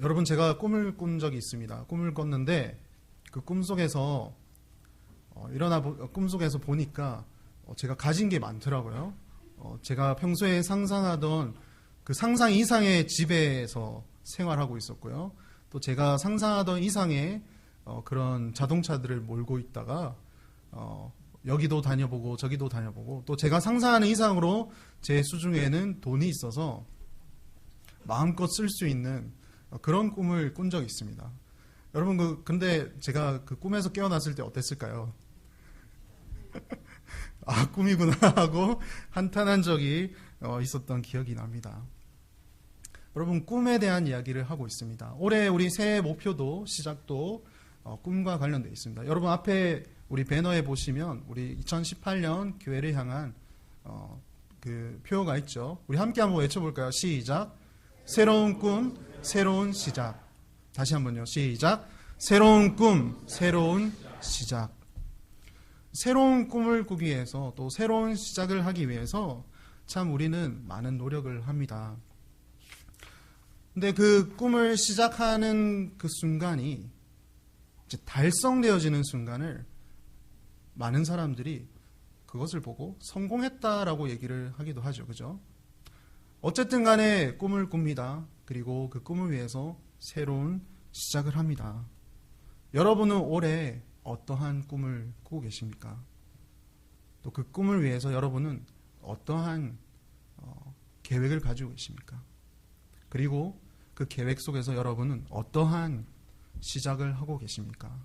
여러분 제가 꿈을 꾼 적이 있습니다. 꿈을 꿨는데 그 꿈속에서 어, 일어나 보, 어, 꿈속에서 보니까 어, 제가 가진 게 많더라고요. 어, 제가 평소에 상상하던 그 상상 이상의 집에서 생활하고 있었고요. 또 제가 상상하던 이상의 어, 그런 자동차들을 몰고 있다가 어, 여기도 다녀보고 저기도 다녀보고 또 제가 상상하는 이상으로 제 수중에는 돈이 있어서 마음껏 쓸 수 있는 어, 그런 꿈을 꾼 적이 있습니다. 여러분 그 근데 제가 그 꿈에서 깨어났을 때 어땠을까요? 아 꿈이구나 하고 한탄한 적이 어, 있었던 기억이 납니다. 여러분 꿈에 대한 이야기를 하고 있습니다. 올해 우리 새해 목표도 시작도 어, 꿈과 관련되어 있습니다. 여러분 앞에 우리 배너에 보시면 우리 2018년 교회를 향한 어, 그 표가 있죠. 우리 함께 한번 외쳐볼까요? 시작. 새로운 꿈, 새로운 시작. 다시 한번요. 시작. 새로운 꿈, 새로운 시작. 새로운 꿈을 꾸기 위해서 또 새로운 시작을 하기 위해서 참 우리는 많은 노력을 합니다. 근데 그 꿈을 시작하는 그 순간이 달성되어지는 순간을 많은 사람들이 그것을 보고 성공했다라고 얘기를 하기도 하죠. 그죠? 어쨌든 간에 꿈을 꿉니다. 그리고 그 꿈을 위해서 새로운 시작을 합니다. 여러분은 올해 어떠한 꿈을 꾸고 계십니까? 또 그 꿈을 위해서 여러분은 어떠한 어, 계획을 가지고 계십니까? 그리고 그 계획 속에서 여러분은 어떠한 시작을 하고 계십니까?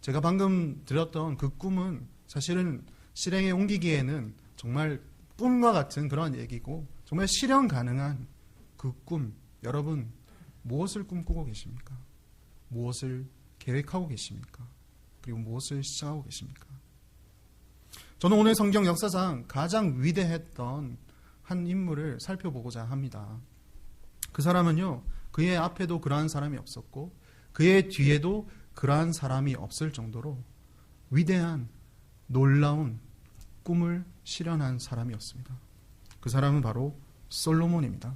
제가 방금 드렸던 그 꿈은 사실은 실행에 옮기기에는 정말 꿈과 같은 그런 얘기고 정말 실현 가능한 그 꿈, 여러분 무엇을 꿈꾸고 계십니까? 무엇을 계획하고 계십니까? 그리고 무엇을 시작하고 계십니까? 저는 오늘 성경 역사상 가장 위대했던 한 인물을 살펴보고자 합니다. 그 사람은요, 그의 앞에도 그러한 사람이 없었고, 그의 뒤에도 그러한 사람이 없을 정도로 위대한, 놀라운 꿈을 실현한 사람이었습니다. 그 사람은 바로 솔로몬입니다.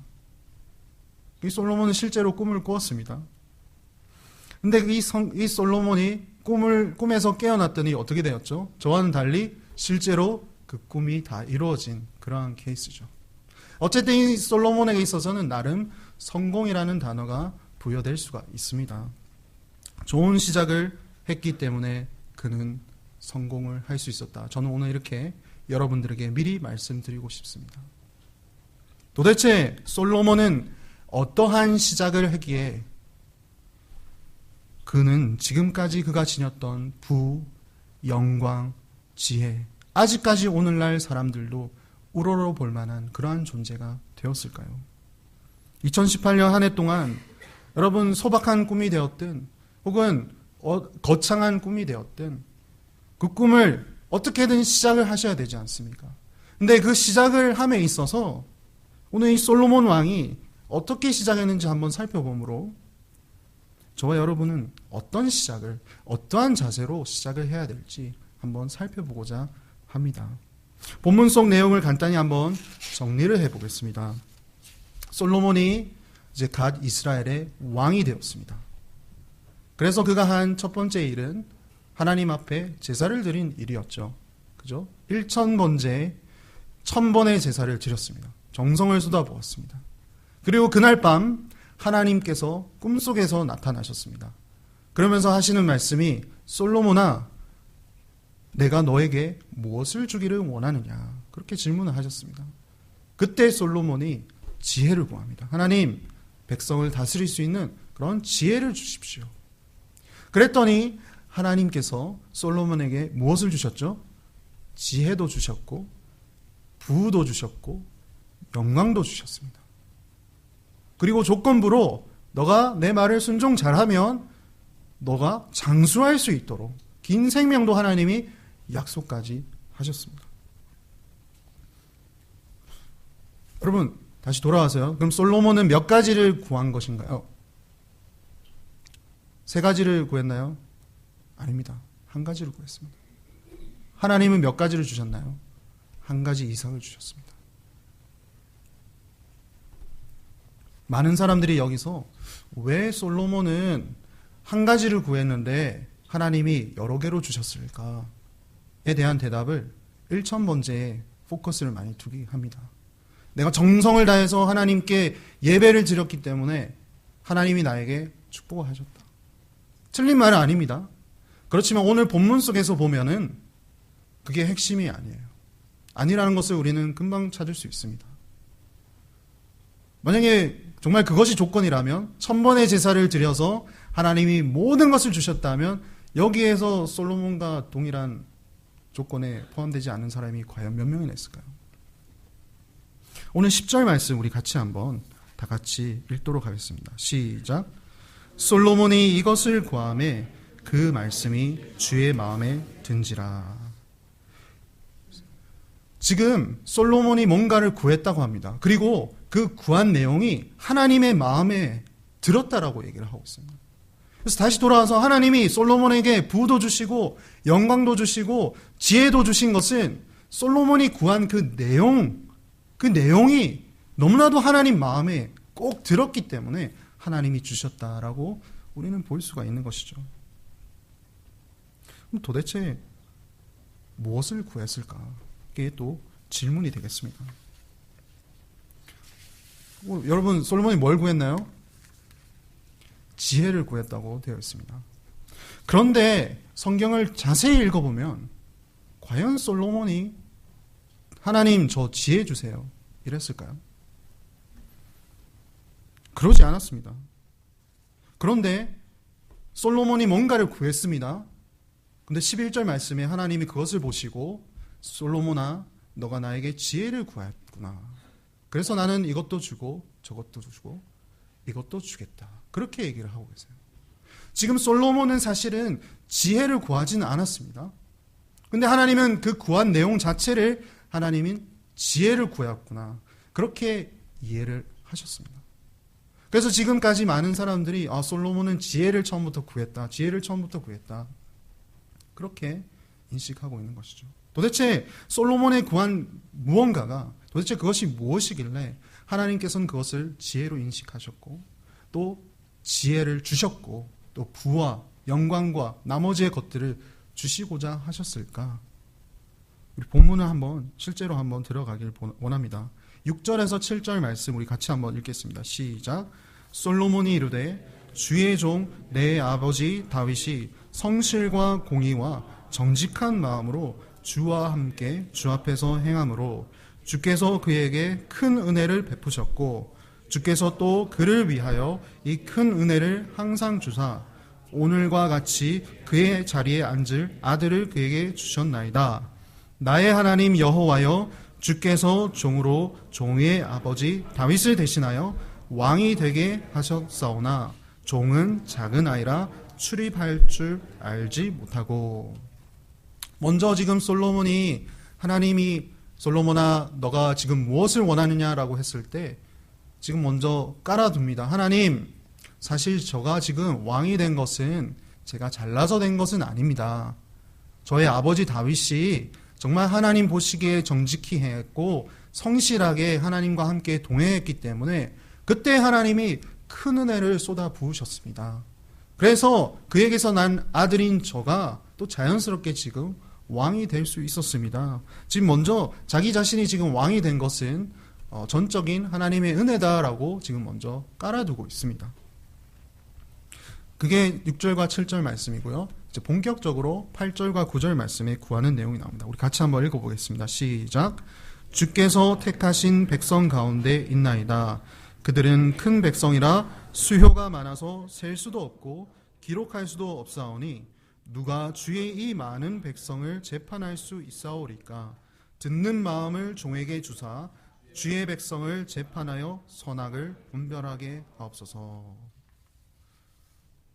이 솔로몬은 실제로 꿈을 꾸었습니다. 근데 이, 성, 이 솔로몬이 꿈을 꿈에서 깨어났더니 어떻게 되었죠? 저와는 달리 실제로 그 꿈이 다 이루어진 그러한 케이스죠. 어쨌든 이 솔로몬에게 있어서는 나름 성공이라는 단어가 부여될 수가 있습니다. 좋은 시작을 했기 때문에 그는 성공을 할 수 있었다. 저는 오늘 이렇게 여러분들에게 미리 말씀드리고 싶습니다. 도대체 솔로몬은 어떠한 시작을 하기에 그는 지금까지 그가 지녔던 부, 영광, 지혜, 아직까지 오늘날 사람들도 우러러 볼 만한 그러한 존재가 되었을까요? 2018년 한 해 동안 여러분 소박한 꿈이 되었든 혹은 어, 거창한 꿈이 되었든 그 꿈을 어떻게든 시작을 하셔야 되지 않습니까? 근데 그 시작을 함에 있어서 오늘 이 솔로몬 왕이 어떻게 시작했는지 한번 살펴보므로 저와 여러분은 어떤 시작을, 어떠한 자세로 시작을 해야 될지 한번 살펴보고자 합니다. 본문 속 내용을 간단히 한번 정리를 해보겠습니다. 솔로몬이 이제 갓 이스라엘의 왕이 되었습니다. 그래서 그가 한 첫 번째 일은 하나님 앞에 제사를 드린 일이었죠. 그죠? 1천 번째, 천 번의 제사를 드렸습니다. 정성을 쏟아부었습니다. 그리고 그날 밤 하나님께서 꿈속에서 나타나셨습니다. 그러면서 하시는 말씀이 솔로몬아 내가 너에게 무엇을 주기를 원하느냐 그렇게 질문을 하셨습니다. 그때 솔로몬이 지혜를 구합니다. 하나님 백성을 다스릴 수 있는 그런 지혜를 주십시오. 그랬더니 하나님께서 솔로몬에게 무엇을 주셨죠? 지혜도 주셨고 부도 주셨고 영광도 주셨습니다. 그리고 조건부로 너가 내 말을 순종 잘하면 너가 장수할 수 있도록 긴 생명도 하나님이 약속까지 하셨습니다. 여러분 다시 돌아와서요. 그럼 솔로몬은 몇 가지를 구한 것인가요? 세 가지를 구했나요? 아닙니다. 한 가지를 구했습니다. 하나님은 몇 가지를 주셨나요? 한 가지 이상을 주셨습니다. 많은 사람들이 여기서 왜 솔로몬은 한 가지를 구했는데 하나님이 여러 개로 주셨을까에 대한 대답을 1천 번째에 포커스를 많이 두게 합니다. 내가 정성을 다해서 하나님께 예배를 드렸기 때문에 하나님이 나에게 축복을 하셨다. 틀린 말은 아닙니다. 그렇지만 오늘 본문 속에서 보면은 그게 핵심이 아니에요. 아니라는 것을 우리는 금방 찾을 수 있습니다. 만약에 정말 그것이 조건이라면 천번의 제사를 드려서 하나님이 모든 것을 주셨다면 여기에서 솔로몬과 동일한 조건에 포함되지 않는 사람이 과연 몇 명이나 있을까요? 오늘 10절 말씀 우리 같이 한번 다 같이 읽도록 하겠습니다. 시작. 솔로몬이 이것을 구함에 그 말씀이 주의 마음에 든지라. 지금 솔로몬이 뭔가를 구했다고 합니다. 그리고 그 구한 내용이 하나님의 마음에 들었다라고 얘기를 하고 있습니다. 그래서 다시 돌아와서 하나님이 솔로몬에게 부도 주시고 영광도 주시고 지혜도 주신 것은 솔로몬이 구한 그 내용, 그 내용이 너무나도 하나님 마음에 꼭 들었기 때문에 하나님이 주셨다라고 우리는 볼 수가 있는 것이죠. 그럼 도대체 무엇을 구했을까? 이게 또 질문이 되겠습니다. 뭐, 여러분 솔로몬이 뭘 구했나요? 지혜를 구했다고 되어 있습니다. 그런데 성경을 자세히 읽어보면 과연 솔로몬이 하나님 저 지혜 주세요 이랬을까요? 그러지 않았습니다. 그런데 솔로몬이 뭔가를 구했습니다. 근데 11절 말씀에 하나님이 그것을 보시고 솔로몬아 너가 나에게 지혜를 구했구나. 그래서 나는 이것도 주고 저것도 주고 이것도 주겠다. 그렇게 얘기를 하고 계세요. 지금 솔로몬은 사실은 지혜를 구하지는 않았습니다. 근데 하나님은 그 구한 내용 자체를 하나님인 지혜를 구했구나. 그렇게 이해를 하셨습니다. 그래서 지금까지 많은 사람들이 아, 솔로몬은 지혜를 처음부터 구했다. 지혜를 처음부터 구했다. 그렇게 인식하고 있는 것이죠. 도대체 솔로몬의 구한 무언가가 도대체 그것이 무엇이길래 하나님께서는 그것을 지혜로 인식하셨고 또 지혜를 주셨고 또 부와 영광과 나머지의 것들을 주시고자 하셨을까? 우리 본문을 한번 실제로 한번 들어가길 원합니다. 6절에서 7절 말씀 우리 같이 한번 읽겠습니다. 시작. 솔로몬이 이르되 주의 종 내 아버지 다윗이 성실과 공의와 정직한 마음으로 주와 함께 주 앞에서 행함으로 주께서 그에게 큰 은혜를 베푸셨고 주께서 또 그를 위하여 이 큰 은혜를 항상 주사 오늘과 같이 그의 자리에 앉을 아들을 그에게 주셨나이다. 나의 하나님 여호와여 주께서 종으로 종의 아버지 다윗을 대신하여 왕이 되게 하셨사오나 종은 작은 아이라 출입할 줄 알지 못하고 먼저 지금 솔로몬이 하나님이 솔로몬아 너가 지금 무엇을 원하느냐라고 했을 때 지금 먼저 깔아둡니다. 하나님 사실 저가 지금 왕이 된 것은 제가 잘나서 된 것은 아닙니다. 저의 아버지 다윗이 정말 하나님 보시기에 정직히 했고 성실하게 하나님과 함께 동행했기 때문에 그때 하나님이 큰 은혜를 쏟아 부으셨습니다. 그래서 그에게서 난 아들인 저가 또 자연스럽게 지금 왕이 될 수 있었습니다. 지금 먼저 자기 자신이 지금 왕이 된 것은 어, 전적인 하나님의 은혜다라고 지금 먼저 깔아두고 있습니다. 그게 6절과 7절 말씀이고요. 이제 본격적으로 8절과 9절 말씀에 구하는 내용이 나옵니다. 우리 같이 한번 읽어보겠습니다. 시작. 주께서 택하신 백성 가운데 있나이다. 그들은 큰 백성이라 수효가 많아서 셀 수도 없고 기록할 수도 없사오니 누가 주의 이 많은 백성을 재판할 수 있사오리까 듣는 마음을 종에게 주사 주의 백성을 재판하여 선악을 분별하게 하옵소서.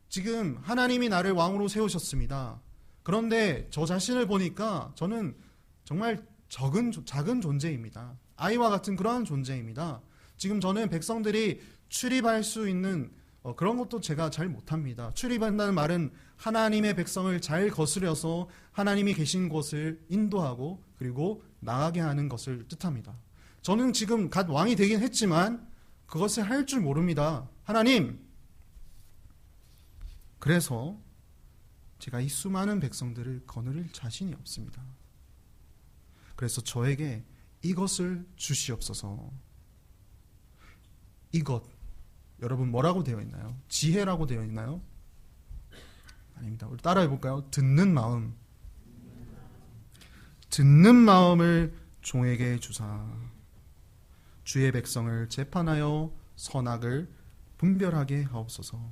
지금 하나님이 나를 왕으로 세우셨습니다. 그런데 저 자신을 보니까 저는 정말 적은 작은 존재입니다. 아이와 같은 그러한 존재입니다. 지금 저는 백성들이 출입할 수 있는 어, 그런 것도 제가 잘 못합니다. 출입한다는 말은 하나님의 백성을 잘 거스려서 하나님이 계신 곳을 인도하고 그리고 나가게 하는 것을 뜻합니다. 저는 지금 갓 왕이 되긴 했지만 그것을 할 줄 모릅니다. 하나님, 그래서 제가 이 수많은 백성들을 거느릴 자신이 없습니다. 그래서 저에게 이것을 주시옵소서. 이것 여러분 뭐라고 되어 있나요? 지혜라고 되어 있나요? 아닙니다. 우리 따라해 볼까요? 듣는 마음. 듣는 마음을 종에게 주사. 주의 백성을 재판하여 선악을 분별하게 하옵소서.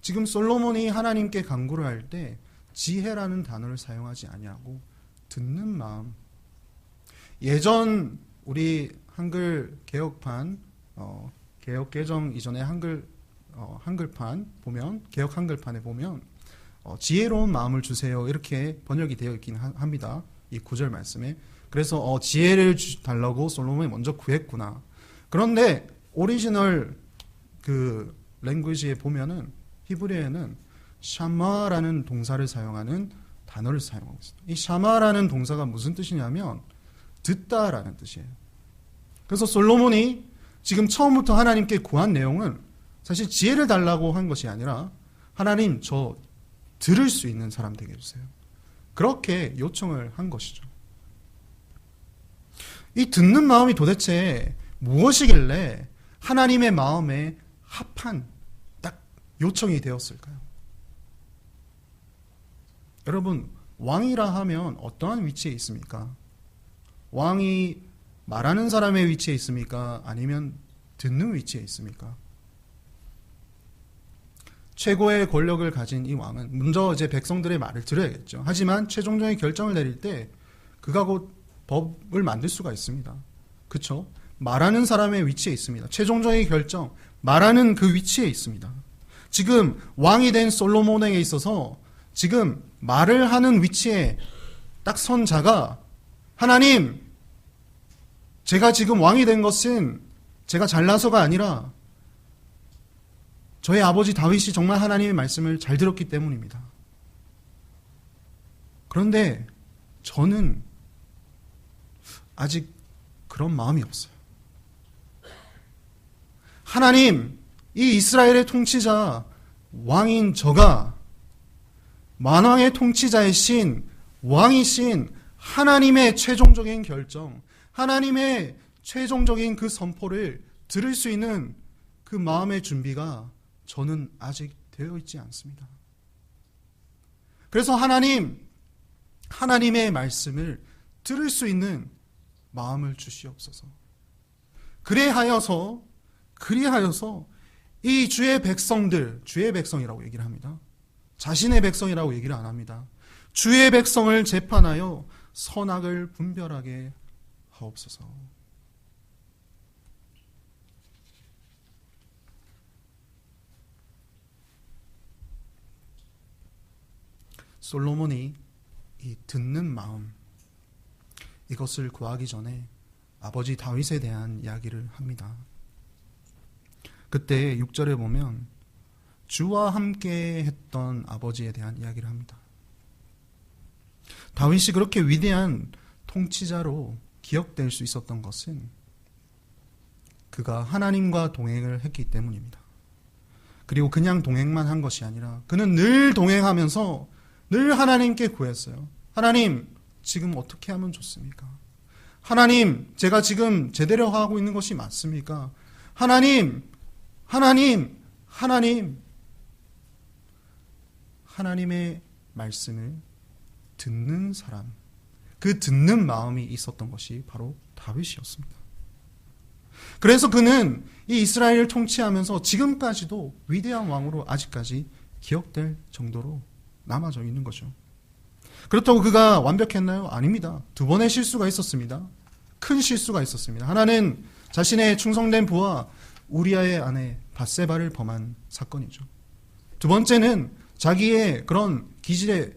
지금 솔로몬이 하나님께 간구를 할 때 지혜라는 단어를 사용하지 아니하고 듣는 마음. 예전 우리 한글 개혁판 어, 개혁 개정 이전에 한글 어, 한글판 보면 개혁 한글판에 보면 어, 지혜로운 마음을 주세요 이렇게 번역이 되어 있긴 하, 합니다. 이 구절 말씀에 그래서 어, 지혜를 주, 달라고 솔로몬이 먼저 구했구나. 그런데 오리지널 그 랭귀지에 보면은 히브리어에는 샤마라는 동사를 사용하는 단어를 사용하고 있습니다. 이 샤마라는 동사가 무슨 뜻이냐면 듣다라는 뜻이에요. 그래서 솔로몬이 지금 처음부터 하나님께 구한 내용은 사실 지혜를 달라고 한 것이 아니라 하나님 저 들을 수 있는 사람 되게 해주세요. 그렇게 요청을 한 것이죠. 이 듣는 마음이 도대체 무엇이길래 하나님의 마음에 합한 딱 요청이 되었을까요? 여러분, 왕이라 하면 어떠한 위치에 있습니까? 왕이 말하는 사람의 위치에 있습니까? 아니면 듣는 위치에 있습니까? 최고의 권력을 가진 이 왕은 먼저 이제 백성들의 말을 들어야겠죠. 하지만 최종적인 결정을 내릴 때 그가 곧 법을 만들 수가 있습니다. 그렇죠? 말하는 사람의 위치에 있습니다. 최종적인 결정, 말하는 그 위치에 있습니다. 지금 왕이 된 솔로몬에게 있어서 지금 말을 하는 위치에 딱 선 자가 하나님, 제가 지금 왕이 된 것은 제가 잘나서가 아니라 저희 아버지 다윗이 정말 하나님의 말씀을 잘 들었기 때문입니다. 그런데 저는 아직 그런 마음이 없어요. 하나님, 이 이스라엘의 통치자, 왕인 저가 만왕의 통치자이신 왕이신 하나님의 최종적인 결정, 하나님의 최종적인 그 선포를 들을 수 있는 그 마음의 준비가 저는 아직 되어 있지 않습니다. 그래서 하나님, 하나님의 말씀을 들을 수 있는 마음을 주시옵소서. 그래하여서, 그리하여서 이 주의 백성들, 주의 백성이라고 얘기를 합니다. 자신의 백성이라고 얘기를 안 합니다. 주의 백성을 재판하여 선악을 분별하게 하옵소서. 솔로몬이 이 듣는 마음 이것을 구하기 전에 아버지 다윗에 대한 이야기를 합니다. 그때 6절에 보면 주와 함께 했던 아버지에 대한 이야기를 합니다. 다윗이 그렇게 위대한 통치자로 기억될 수 있었던 것은 그가 하나님과 동행을 했기 때문입니다. 그리고 그냥 동행만 한 것이 아니라 그는 늘 동행하면서 늘 하나님께 구했어요. 하나님, 지금 어떻게 하면 좋습니까? 하나님, 제가 지금 제대로 하고 있는 것이 맞습니까? 하나님, 하나님, 하나님. 하나님의 말씀을 듣는 사람, 그 듣는 마음이 있었던 것이 바로 다윗이었습니다. 그래서 그는 이 이스라엘을 통치하면서 지금까지도 위대한 왕으로 아직까지 기억될 정도로 남아져 있는 거죠. 그렇다고 그가 완벽했나요? 아닙니다. 두 번의 실수가 있었습니다. 큰 실수가 있었습니다. 하나는 자신의 충성된 부하 우리아의 아내 바세바를 범한 사건이죠. 두 번째는 자기의 그런 기질에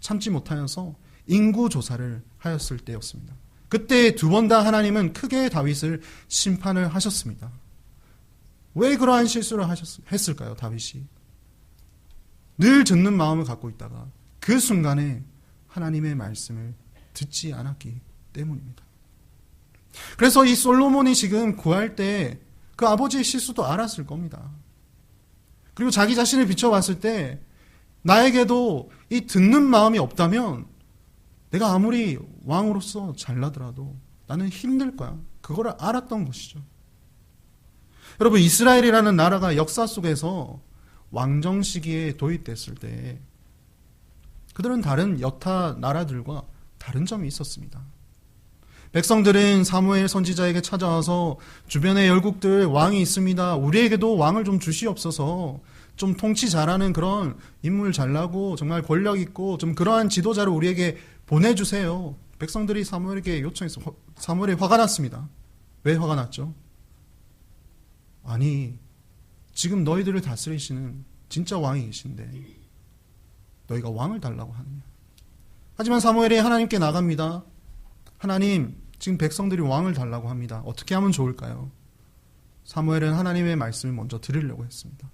참지 못하여서 인구 조사를 하였을 때였습니다. 그때 두 번 다 하나님은 크게 다윗을 심판을 하셨습니다. 왜 그러한 실수를 하셨, 했을까요, 다윗이? 늘 듣는 마음을 갖고 있다가 그 순간에 하나님의 말씀을 듣지 않았기 때문입니다. 그래서 이 솔로몬이 지금 구할 때 그 아버지의 실수도 알았을 겁니다. 그리고 자기 자신을 비춰봤을 때 나에게도 이 듣는 마음이 없다면 내가 아무리 왕으로서 잘나더라도 나는 힘들 거야. 그거를 알았던 것이죠. 여러분, 이스라엘이라는 나라가 역사 속에서 왕정 시기에 도입됐을 때 그들은 다른 여타 나라들과 다른 점이 있었습니다. 백성들은 사무엘 선지자에게 찾아와서 주변의 열국들 왕이 있습니다. 우리에게도 왕을 좀 주시옵소서. 좀 통치 잘하는 그런 인물 잘나고 정말 권력 있고 좀 그러한 지도자를 우리에게 보내주세요. 백성들이 사무엘에게 요청해서 사무엘이 화가 났습니다. 왜 화가 났죠? 아니 지금 너희들을 다스리시는 진짜 왕이 계신데 너희가 왕을 달라고 하느냐? 하지만 사무엘이 하나님께 나갑니다. 하나님, 지금 백성들이 왕을 달라고 합니다. 어떻게 하면 좋을까요? 사무엘은 하나님의 말씀을 먼저 들으려고 했습니다.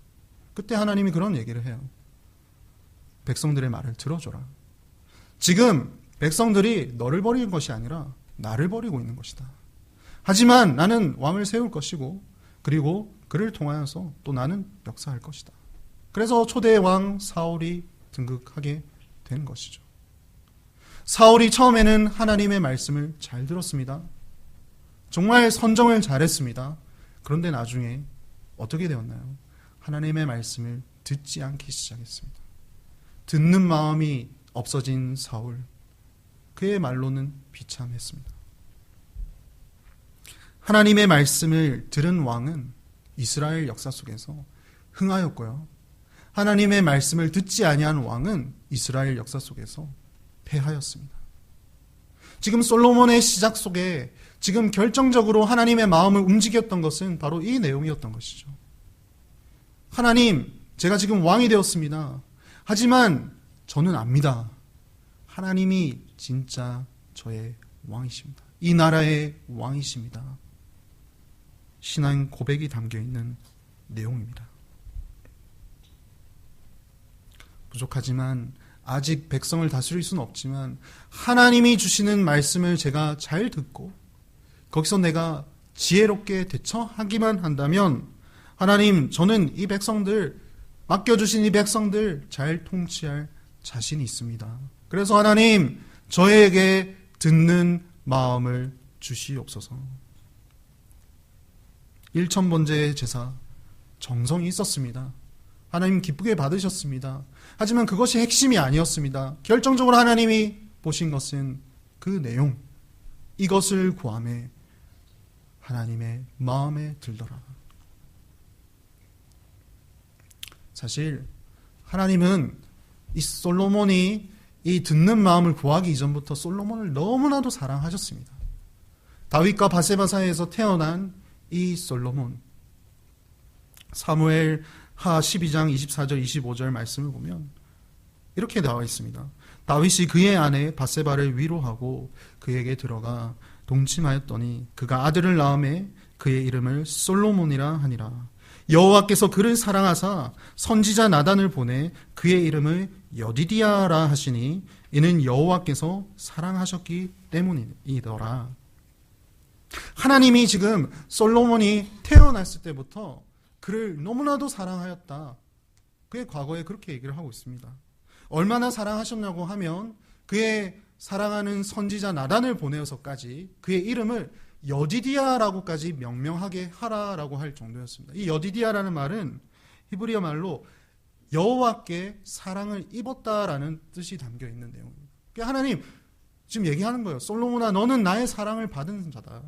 그때 하나님이 그런 얘기를 해요. 백성들의 말을 들어줘라. 지금 백성들이 너를 버리는 것이 아니라 나를 버리고 있는 것이다. 하지만 나는 왕을 세울 것이고 그리고 그를 통하여서 또 나는 역사할 것이다. 그래서 초대 왕 사울이 등극하게 된 것이죠. 사울이 처음에는 하나님의 말씀을 잘 들었습니다. 정말 선정을 잘했습니다. 그런데 나중에 어떻게 되었나요? 하나님의 말씀을 듣지 않기 시작했습니다. 듣는 마음이 없어진 사울. 그의 말로는 비참했습니다. 하나님의 말씀을 들은 왕은 이스라엘 역사 속에서 흥하였고요. 하나님의 말씀을 듣지 아니한 왕은 이스라엘 역사 속에서 패하였습니다. 지금 솔로몬의 시작 속에 지금 결정적으로 하나님의 마음을 움직였던 것은 바로 이 내용이었던 것이죠. 하나님, 제가 지금 왕이 되었습니다. 하지만 저는 압니다. 하나님이 진짜 저의 왕이십니다. 이 나라의 왕이십니다. 신앙 고백이 담겨 있는 내용입니다. 부족하지만 아직 백성을 다스릴 수는 없지만 하나님이 주시는 말씀을 제가 잘 듣고 거기서 내가 지혜롭게 대처하기만 한다면 하나님 저는 이 백성들 맡겨주신 이 백성들 잘 통치할 자신이 있습니다. 그래서 하나님 저에게 듣는 마음을 주시옵소서. 일천번째 제사 정성이 있었습니다. 하나님 기쁘게 받으셨습니다. 하지만 그것이 핵심이 아니었습니다. 결정적으로 하나님이 보신 것은 그 내용, 이것을 구함에 하나님의 마음에 들더라. 사실 하나님은 이 솔로몬이 이 듣는 마음을 구하기 이전부터 솔로몬을 너무나도 사랑하셨습니다. 다윗과 바세바 사이에서 태어난 이 솔로몬 사무엘 하 12장 24절 25절 말씀을 보면 이렇게 나와 있습니다. 다윗이 그의 아내 바세바를 위로하고 그에게 들어가 동침하였더니 그가 아들을 낳음에 그의 이름을 솔로몬이라 하니라. 여호와께서 그를 사랑하사 선지자 나단을 보내 그의 이름을 여디디아라 하시니 이는 여호와께서 사랑하셨기 때문이더라. 하나님이 지금 솔로몬이 태어났을 때부터 그를 너무나도 사랑하였다. 그의 과거에 그렇게 얘기를 하고 있습니다. 얼마나 사랑하셨냐고 하면 그의 사랑하는 선지자 나단을 보내어서까지 그의 이름을 여디디아라고까지 명명하게 하라라고 할 정도였습니다. 이 여디디아라는 말은 히브리어 말로 여호와께 사랑을 입었다라는 뜻이 담겨 있는 내용입니다. 그러니까 하나님 지금 얘기하는 거예요. 솔로몬아 너는 나의 사랑을 받은 자다.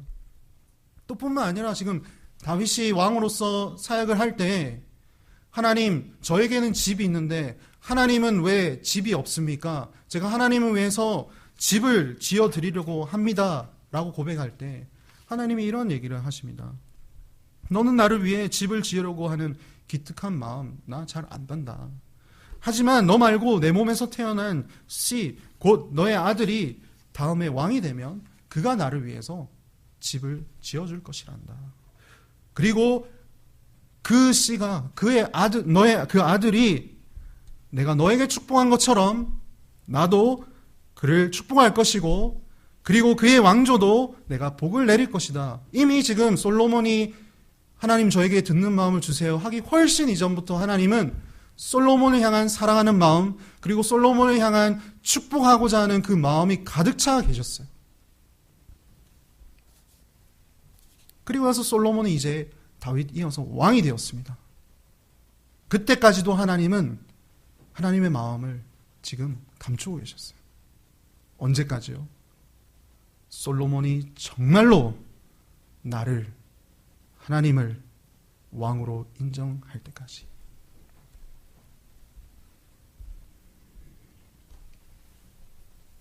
또 뿐만 아니라 지금 다윗이 왕으로서 사역을 할 때 하나님 저에게는 집이 있는데 하나님은 왜 집이 없습니까? 제가 하나님을 위해서 집을 지어 드리려고 합니다라고 고백할 때 하나님이 이런 얘기를 하십니다. 너는 나를 위해 집을 지으려고 하는 기특한 마음 나 잘 안단다. 하지만 너 말고 내 몸에서 태어난 씨, 곧 너의 아들이 다음에 왕이 되면 그가 나를 위해서 집을 지어줄 것이란다. 그리고 그 씨가 그의 아들 너의 그 아들이 내가 너에게 축복한 것처럼 나도 그를 축복할 것이고 그리고 그의 왕조도 내가 복을 내릴 것이다. 이미 지금 솔로몬이 하나님 저에게 듣는 마음을 주세요 하기 훨씬 이전부터 하나님은 솔로몬을 향한 사랑하는 마음 그리고 솔로몬을 향한 축복하고자 하는 그 마음이 가득 차 계셨어요. 그리고 나서 솔로몬은 이제 다윗 이어서 왕이 되었습니다. 그때까지도 하나님은 하나님의 마음을 지금 감추고 계셨어요. 언제까지요? 솔로몬이 정말로 나를 하나님을 왕으로 인정할 때까지.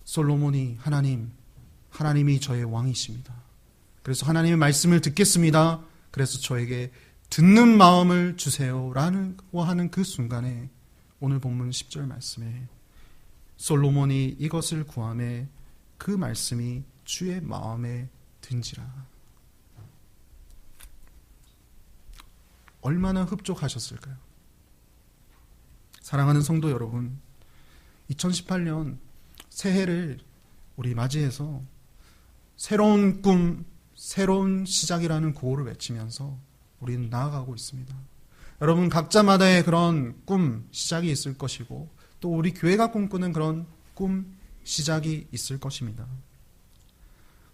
솔로몬이 하나님, 하나님이 저의 왕이십니다. 그래서 하나님의 말씀을 듣겠습니다. 그래서 저에게 듣는 마음을 주세요. 라는 하는 그 순간에 오늘 본문 10절 말씀에 솔로몬이 이것을 구함에 그 말씀이 주의 마음에 든지라. 얼마나 흡족하셨을까요? 사랑하는 성도 여러분, 2018년 새해를 우리 맞이해서 새로운 꿈, 새로운 시작이라는 구호를 외치면서 우리는 나아가고 있습니다. 여러분 각자마다의 그런 꿈 시작이 있을 것이고 또 우리 교회가 꿈꾸는 그런 꿈 시작이 있을 것입니다.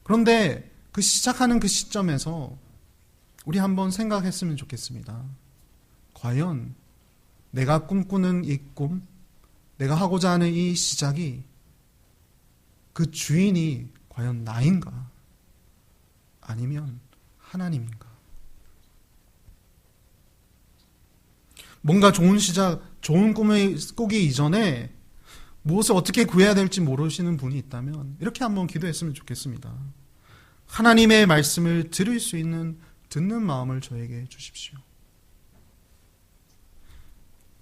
그런데 그 시작하는 그 시점에서 우리 한번 생각했으면 좋겠습니다. 과연 내가 꿈꾸는 이 꿈, 내가 하고자 하는 이 시작이 그 주인이 과연 나인가? 아니면 하나님인가? 뭔가 좋은 시작, 좋은 꿈을 꾸기 이전에 무엇을 어떻게 구해야 될지 모르시는 분이 있다면 이렇게 한번 기도했으면 좋겠습니다. 하나님의 말씀을 들을 수 있는 듣는 마음을 저에게 주십시오.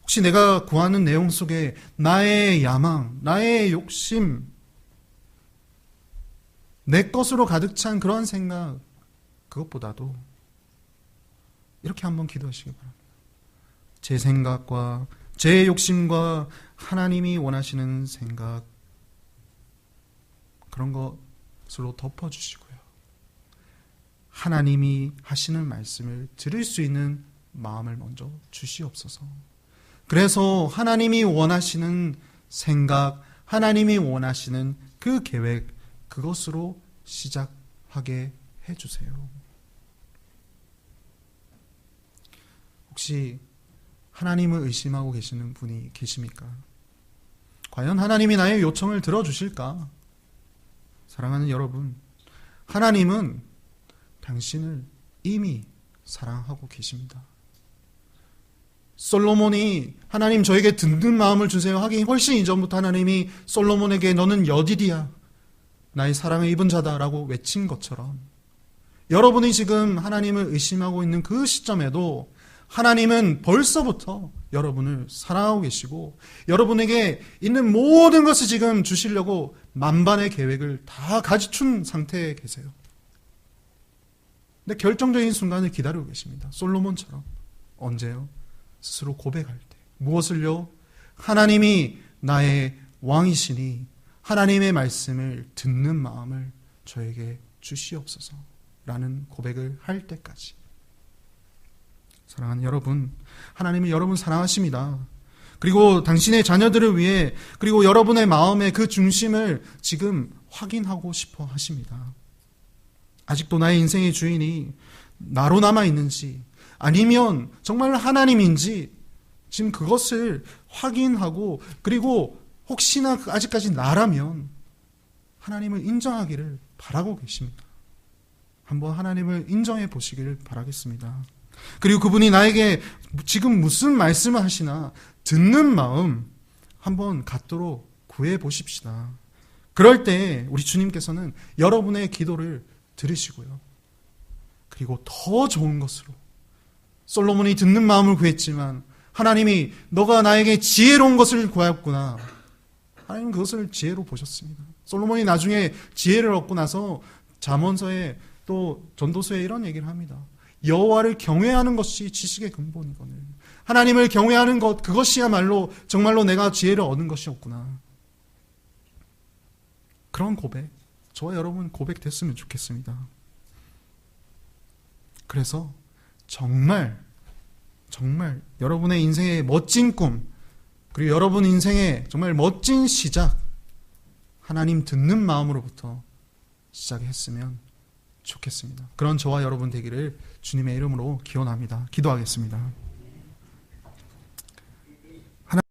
혹시 내가 구하는 내용 속에 나의 야망, 나의 욕심, 내 것으로 가득 찬 그런 생각, 그것보다도 이렇게 한번 기도하시기 바랍니다. 제 생각과 제 욕심과 하나님이 원하시는 생각, 그런 것으로 덮어주시고요. 하나님이 하시는 말씀을 들을 수 있는 마음을 먼저 주시옵소서. 그래서 하나님이 원하시는 생각, 하나님이 원하시는 그 계획, 그것으로 시작하게 해주세요. 혹시 하나님을 의심하고 계시는 분이 계십니까? 과연 하나님이 나의 요청을 들어주실까? 사랑하는 여러분, 하나님은 당신을 이미 사랑하고 계십니다. 솔로몬이 하나님 저에게 듣는 마음을 주세요 하기 훨씬 이전부터 하나님이 솔로몬에게 너는 여디디야 나의 사랑을 입은 자다라고 외친 것처럼 여러분이 지금 하나님을 의심하고 있는 그 시점에도 하나님은 벌써부터 여러분을 사랑하고 계시고 여러분에게 있는 모든 것을 지금 주시려고 만반의 계획을 다 가지춘 상태에 계세요. 근데 결정적인 순간을 기다리고 계십니다. 솔로몬처럼. 언제요? 스스로 고백할 때. 무엇을요? 하나님이 나의 왕이시니 하나님의 말씀을 듣는 마음을 저에게 주시옵소서. 라는 고백을 할 때까지. 사랑하는 여러분, 하나님은 여러분 사랑하십니다. 그리고 당신의 자녀들을 위해, 그리고 여러분의 마음의 그 중심을 지금 확인하고 싶어 하십니다. 아직도 나의 인생의 주인이 나로 남아 있는지, 아니면 정말 하나님인지, 지금 그것을 확인하고, 그리고 혹시나 아직까지 나라면 하나님을 인정하기를 바라고 계십니다. 한번 하나님을 인정해 보시기를 바라겠습니다. 그리고 그분이 나에게 지금 무슨 말씀을 하시나 듣는 마음 한번 갖도록 구해 보십시다. 그럴 때 우리 주님께서는 여러분의 기도를 들으시고요. 그리고 더 좋은 것으로 솔로몬이 듣는 마음을 구했지만 하나님이 너가 나에게 지혜로운 것을 구하였구나. 하나님 그것을 지혜로 보셨습니다. 솔로몬이 나중에 지혜를 얻고 나서 잠언서에 또 전도서에 이런 얘기를 합니다. 여호와를 경외하는 것이 지식의 근본이거늘. 하나님을 경외하는 것 그것이야말로 정말로 내가 지혜를 얻는 것이었구나. 그런 고백. 저와 여러분 고백됐으면 좋겠습니다. 그래서 정말 정말 여러분의 인생의 멋진 꿈 그리고 여러분 인생의 정말 멋진 시작 하나님 듣는 마음으로부터 시작했으면 좋겠습니다. 그런 저와 여러분 되기를 주님의 이름으로 기원합니다. 기도하겠습니다.